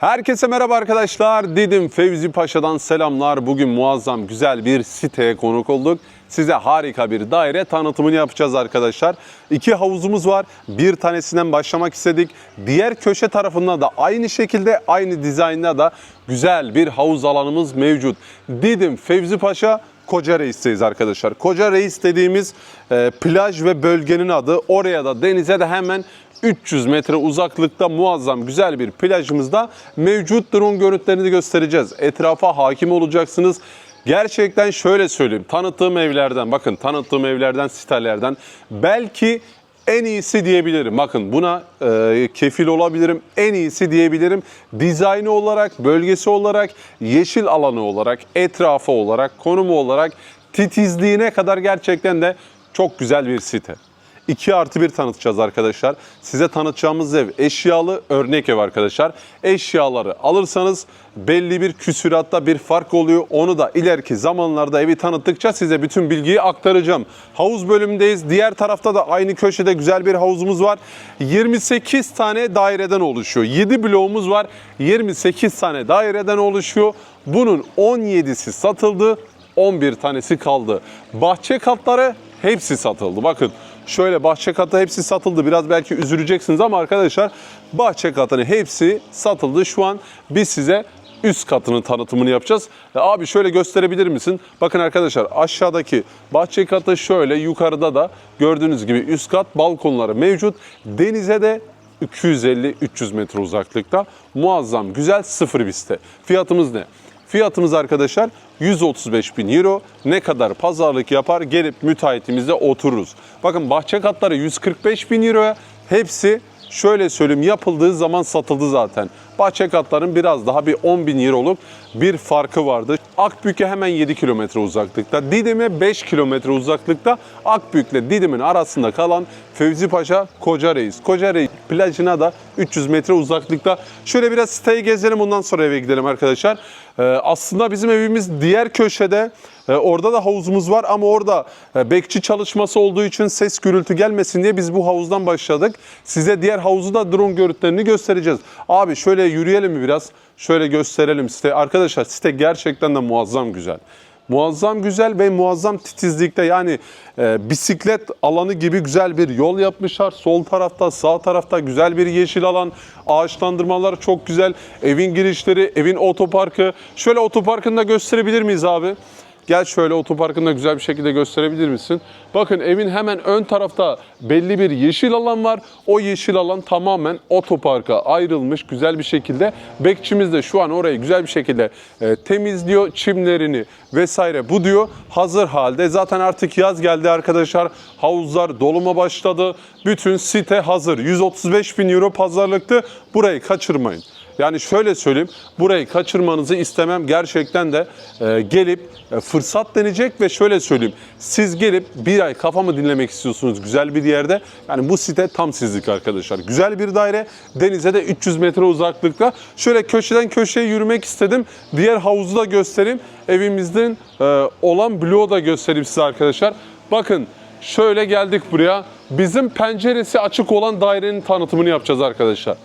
Herkese merhaba arkadaşlar. Didim Fevzi Paşa'dan selamlar. Bugün muazzam güzel bir siteye konuk olduk. Size harika bir daire tanıtımını yapacağız arkadaşlar. İki havuzumuz var. Bir tanesinden başlamak istedik. Diğer köşe tarafında da aynı şekilde aynı dizaynda da güzel bir havuz alanımız mevcut. Didim Fevzi Paşa Koca Reis'teyiz arkadaşlar. Koca Reis dediğimiz e, plaj ve bölgenin adı. Oraya da denize de hemen 300 metre uzaklıkta muazzam güzel bir plajımızda mevcut drone görüntülerini göstereceğiz. Etrafa hakim olacaksınız. Gerçekten şöyle söyleyeyim. Tanıttığım evlerden, bakın tanıttığım evlerden, sitelerden belki en iyisi diyebilirim. Bakın buna e, kefil olabilirim. En iyisi diyebilirim. Dizaynı olarak, bölgesi olarak, yeşil alanı olarak, etrafı olarak, konumu olarak, titizliğine kadar gerçekten de çok güzel bir site. 2 artı 1 tanıtacağız arkadaşlar. Size tanıtacağımız ev eşyalı örnek ev arkadaşlar. Eşyaları alırsanız belli bir küsüratta bir fark oluyor. Onu da ileriki zamanlarda evi tanıttıkça size bütün bilgiyi aktaracağım. Havuz bölümündeyiz. Diğer tarafta da aynı köşede güzel bir havuzumuz var. 28 tane daireden oluşuyor. 7 bloğumuz var. 28 tane daireden oluşuyor. Bunun 17'si satıldı. 11 tanesi kaldı. Bahçe katları hepsi satıldı. Bakın şöyle bahçe katı hepsi satıldı. Biraz belki üzüleceksiniz ama arkadaşlar bahçe katının hepsi satıldı. Şu an biz size üst katının tanıtımını yapacağız. E, abi şöyle gösterebilir misin? Bakın arkadaşlar aşağıdaki bahçe katı şöyle yukarıda da gördüğünüz gibi üst kat balkonları mevcut. Denize de 250-300 metre uzaklıkta muazzam güzel sıfır piste. Fiyatımız ne? Fiyatımız arkadaşlar 135 bin euro. Ne kadar pazarlık yapar gelip müteahhitimizde otururuz. Bakın bahçe katları 145 bin euroya. Hepsi şöyle söyleyeyim yapıldığı zaman satıldı zaten. Bahçe katların biraz daha bir 10 bin euroluk bir farkı vardı. Akbük'e hemen 7 kilometre uzaklıkta. Didim'e 5 kilometre uzaklıkta. Akbük'le Didim'in arasında kalan Fevzi Paşa Koca Reis. Koca Reis plajına da 300 metre uzaklıkta. Şöyle biraz siteyi gezelim ondan sonra eve gidelim arkadaşlar. Ee, aslında bizim evimiz diğer köşede. Ee, orada da havuzumuz var ama orada e, bekçi çalışması olduğu için ses gürültü gelmesin diye biz bu havuzdan başladık. Size diğer havuzu da drone görüntülerini göstereceğiz. Abi şöyle yürüyelim mi biraz? Şöyle gösterelim site. Arkadaşlar site gerçekten de muazzam güzel. Muazzam güzel ve muazzam titizlikte yani e, bisiklet alanı gibi güzel bir yol yapmışlar. Sol tarafta sağ tarafta güzel bir yeşil alan. Ağaçlandırmalar çok güzel. Evin girişleri, evin otoparkı. Şöyle otoparkını da gösterebilir miyiz abi? Gel şöyle otoparkında güzel bir şekilde gösterebilir misin? Bakın evin hemen ön tarafta belli bir yeşil alan var. O yeşil alan tamamen otoparka ayrılmış güzel bir şekilde. Bekçimiz de şu an orayı güzel bir şekilde e, temizliyor. Çimlerini vesaire bu diyor. Hazır halde. Zaten artık yaz geldi arkadaşlar. Havuzlar doluma başladı. Bütün site hazır. 135 bin euro pazarlıktı. Burayı kaçırmayın. Yani şöyle söyleyeyim, burayı kaçırmanızı istemem. Gerçekten de e, gelip e, fırsat deneyecek ve şöyle söyleyeyim. Siz gelip bir ay kafamı dinlemek istiyorsunuz güzel bir yerde. Yani bu site tam sizlik arkadaşlar. Güzel bir daire, denize de 300 metre uzaklıkta. Şöyle köşeden köşeye yürümek istedim. Diğer havuzu da göstereyim. Evimizden e, olan bloğu da göstereyim size arkadaşlar. Bakın şöyle geldik buraya. Bizim penceresi açık olan dairenin tanıtımını yapacağız arkadaşlar.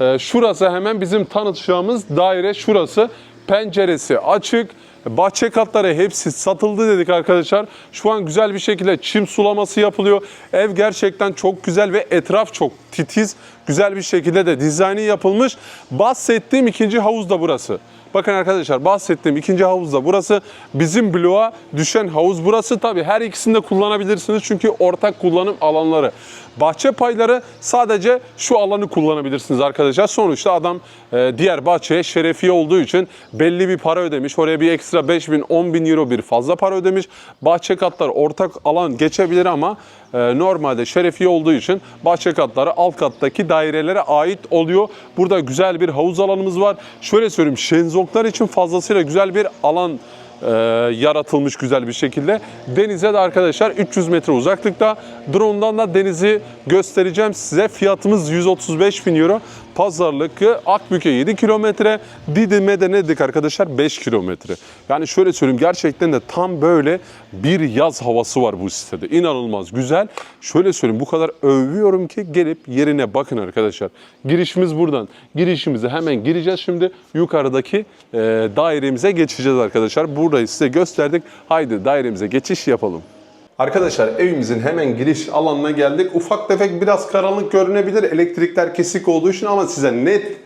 Ee, şurası hemen bizim tanıtacağımız daire şurası. Penceresi açık. Bahçe katları hepsi satıldı dedik arkadaşlar. Şu an güzel bir şekilde çim sulaması yapılıyor. Ev gerçekten çok güzel ve etraf çok titiz. Güzel bir şekilde de dizaynı yapılmış. Bahsettiğim ikinci havuz da burası. Bakın arkadaşlar bahsettiğim ikinci havuz da burası. Bizim bloğa düşen havuz burası. Tabii her ikisini de kullanabilirsiniz çünkü ortak kullanım alanları. Bahçe payları sadece şu alanı kullanabilirsiniz arkadaşlar. Sonuçta adam e, diğer bahçeye şerefiye olduğu için belli bir para ödemiş. Oraya bir ekstra 5 bin 10 bin euro bir fazla para ödemiş. Bahçe katları ortak alan geçebilir ama normalde şerefiye olduğu için bahçe katları alt kattaki dairelere ait oluyor. Burada güzel bir havuz alanımız var. Şöyle söyleyeyim şenzoklar için fazlasıyla güzel bir alan e, yaratılmış güzel bir şekilde. Denize de arkadaşlar 300 metre uzaklıkta. Drone'dan da denizi göstereceğim size. Fiyatımız 135 bin euro. Pazarlık Akbük'e 7 kilometre, Didim'e de ne dedik arkadaşlar? 5 kilometre. Yani şöyle söyleyeyim gerçekten de tam böyle bir yaz havası var bu sitede. İnanılmaz güzel. Şöyle söyleyeyim bu kadar övüyorum ki gelip yerine bakın arkadaşlar. Girişimiz buradan. Girişimize hemen gireceğiz şimdi. Yukarıdaki e, dairemize geçeceğiz arkadaşlar. Burayı size gösterdik. Haydi dairemize geçiş yapalım. Arkadaşlar evimizin hemen giriş alanına geldik. Ufak tefek biraz karanlık görünebilir. Elektrikler kesik olduğu için ama size net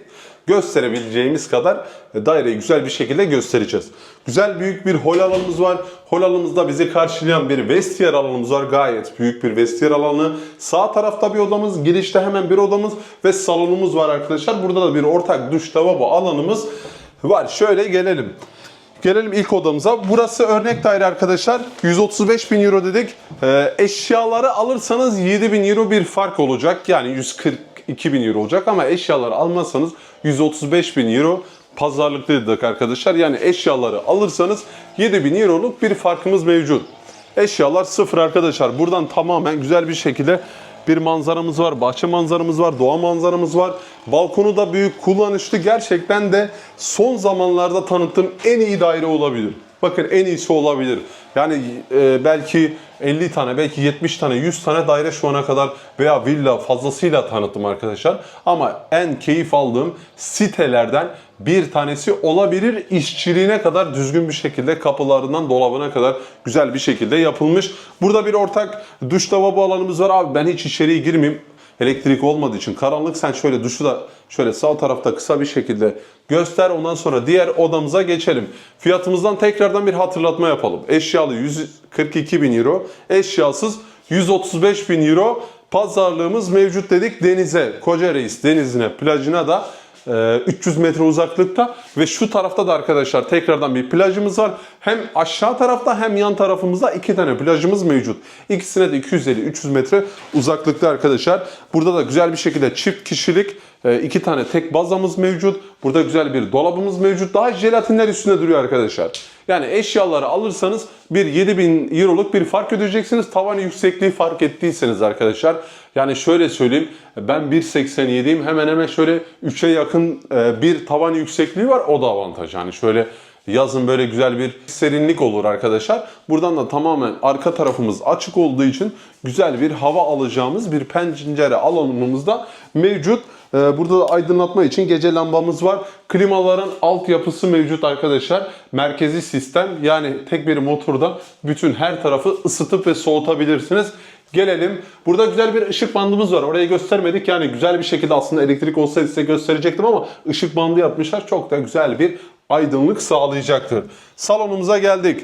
gösterebileceğimiz kadar daireyi güzel bir şekilde göstereceğiz. Güzel büyük bir hol alanımız var. Hol alanımızda bizi karşılayan bir vestiyer alanımız var. Gayet büyük bir vestiyer alanı. Sağ tarafta bir odamız, girişte hemen bir odamız ve salonumuz var arkadaşlar. Burada da bir ortak duş lavabo alanımız var. Şöyle gelelim. Gelelim ilk odamıza. Burası örnek daire arkadaşlar. 135 bin euro dedik. Ee, eşyaları alırsanız 7 bin euro bir fark olacak. Yani 142 bin euro olacak ama eşyaları almazsanız 135 bin euro pazarlıklı dedik arkadaşlar. Yani eşyaları alırsanız 7 bin euroluk bir farkımız mevcut. Eşyalar sıfır arkadaşlar. Buradan tamamen güzel bir şekilde bir manzaramız var, bahçe manzaramız var, doğa manzaramız var. Balkonu da büyük, kullanışlı. Gerçekten de son zamanlarda tanıttığım en iyi daire olabilir. Bakın en iyisi olabilir. Yani e, belki 50 tane, belki 70 tane, 100 tane daire şu ana kadar veya villa fazlasıyla tanıttım arkadaşlar. Ama en keyif aldığım sitelerden bir tanesi olabilir. İşçiliğine kadar düzgün bir şekilde kapılarından dolabına kadar güzel bir şekilde yapılmış. Burada bir ortak duş lavabo alanımız var. Abi ben hiç içeriye girmeyeyim. Elektrik olmadığı için karanlık. Sen şöyle duşu da şöyle sağ tarafta kısa bir şekilde göster. Ondan sonra diğer odamıza geçelim. Fiyatımızdan tekrardan bir hatırlatma yapalım. Eşyalı 142 bin euro. Eşyasız 135 bin euro. Pazarlığımız mevcut dedik denize. Koca Reis denizine, plajına da 300 metre uzaklıkta ve şu tarafta da arkadaşlar tekrardan bir plajımız var. Hem aşağı tarafta hem yan tarafımızda iki tane plajımız mevcut. İkisine de 250-300 metre uzaklıkta arkadaşlar. Burada da güzel bir şekilde çift kişilik iki tane tek bazamız mevcut. Burada güzel bir dolabımız mevcut. Daha jelatinler üstünde duruyor arkadaşlar. Yani eşyaları alırsanız bir 7000 euroluk bir fark ödeyeceksiniz. Tavan yüksekliği fark ettiyseniz arkadaşlar. Yani şöyle söyleyeyim ben 1.87'yim hemen hemen şöyle 3'e yakın e, bir tavan yüksekliği var o da avantaj. Yani şöyle yazın böyle güzel bir serinlik olur arkadaşlar. Buradan da tamamen arka tarafımız açık olduğu için güzel bir hava alacağımız bir pencere alanımız da mevcut. Ee, Burada da aydınlatma için gece lambamız var. Klimaların altyapısı mevcut arkadaşlar. Merkezi sistem yani tek bir motorda bütün her tarafı ısıtıp ve soğutabilirsiniz. Gelelim. Burada güzel bir ışık bandımız var. Orayı göstermedik. Yani güzel bir şekilde aslında elektrik olsaydı size gösterecektim ama ışık bandı yapmışlar. Çok da güzel bir aydınlık sağlayacaktır. Salonumuza geldik.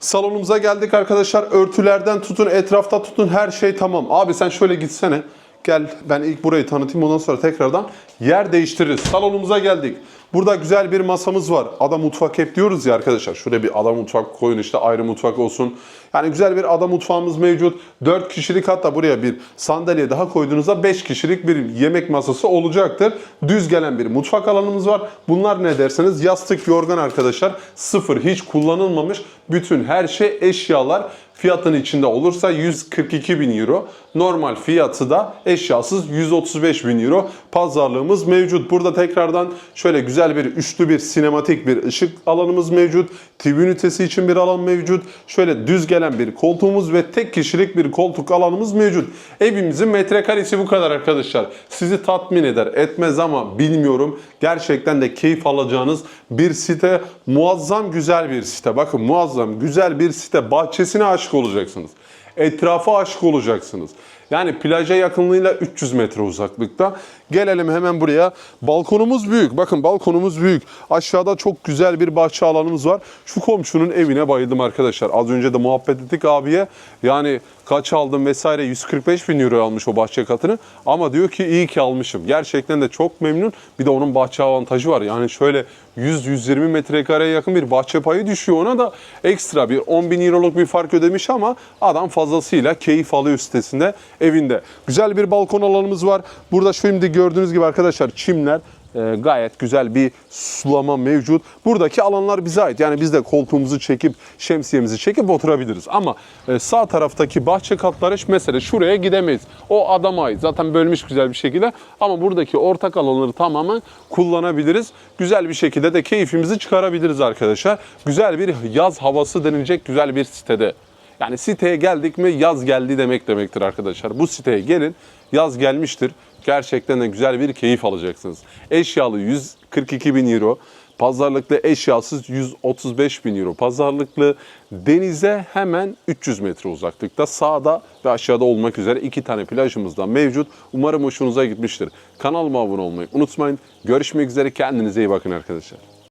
Salonumuza geldik arkadaşlar. Örtülerden tutun, etrafta tutun her şey tamam. Abi sen şöyle gitsene. Gel ben ilk burayı tanıtayım ondan sonra tekrardan yer değiştiririz. Salonumuza geldik. Burada güzel bir masamız var. Ada mutfak hep diyoruz ya arkadaşlar. Şuraya bir ada mutfak koyun işte ayrı mutfak olsun. Yani güzel bir ada mutfağımız mevcut. 4 kişilik hatta buraya bir sandalye daha koyduğunuzda 5 kişilik bir yemek masası olacaktır. Düz gelen bir mutfak alanımız var. Bunlar ne derseniz yastık, yorgan arkadaşlar. Sıfır hiç kullanılmamış. Bütün her şey eşyalar fiyatın içinde olursa 142 bin euro. Normal fiyatı da eşyasız 135 bin euro. Pazarlığımız mevcut. Burada tekrardan şöyle güzel bir üçlü bir sinematik bir ışık alanımız mevcut. TV ünitesi için bir alan mevcut. Şöyle düz gelen bir koltuğumuz ve tek kişilik bir koltuk alanımız mevcut. Evimizin metrekaresi bu kadar arkadaşlar. Sizi tatmin eder etmez ama bilmiyorum. Gerçekten de keyif alacağınız bir site. Muazzam güzel bir site. Bakın muazzam güzel bir site. Bahçesine aşık olacaksınız. Etrafa aşık olacaksınız. Yani plaja yakınlığıyla 300 metre uzaklıkta. Gelelim hemen buraya. Balkonumuz büyük. Bakın balkonumuz büyük. Aşağıda çok güzel bir bahçe alanımız var. Şu komşunun evine bayıldım arkadaşlar. Az önce de muhabbet ettik abiye. Yani kaç aldım vesaire 145 bin euro almış o bahçe katını. Ama diyor ki iyi ki almışım. Gerçekten de çok memnun. Bir de onun bahçe avantajı var. Yani şöyle 100-120 metrekareye yakın bir bahçe payı düşüyor ona da ekstra bir 10 bin euroluk bir fark ödemiş ama adam fazlasıyla keyif alıyor sitesinde evinde. Güzel bir balkon alanımız var. Burada şimdi gördüğünüz gibi arkadaşlar çimler e, gayet güzel bir sulama mevcut. Buradaki alanlar bize ait. Yani biz de koltuğumuzu çekip şemsiyemizi çekip oturabiliriz. Ama e, sağ taraftaki bahçe katları mesela şuraya gidemeyiz. O adama ait. Zaten bölmüş güzel bir şekilde. Ama buradaki ortak alanları tamamen kullanabiliriz. Güzel bir şekilde de keyfimizi çıkarabiliriz arkadaşlar. Güzel bir yaz havası denilecek güzel bir sitede. Yani siteye geldik mi yaz geldi demek demektir arkadaşlar. Bu siteye gelin yaz gelmiştir. Gerçekten de güzel bir keyif alacaksınız. Eşyalı 142 bin euro. Pazarlıklı eşyasız 135 bin euro. Pazarlıklı denize hemen 300 metre uzaklıkta sağda ve aşağıda olmak üzere iki tane plajımız da mevcut. Umarım hoşunuza gitmiştir. Kanalıma abone olmayı unutmayın. Görüşmek üzere kendinize iyi bakın arkadaşlar.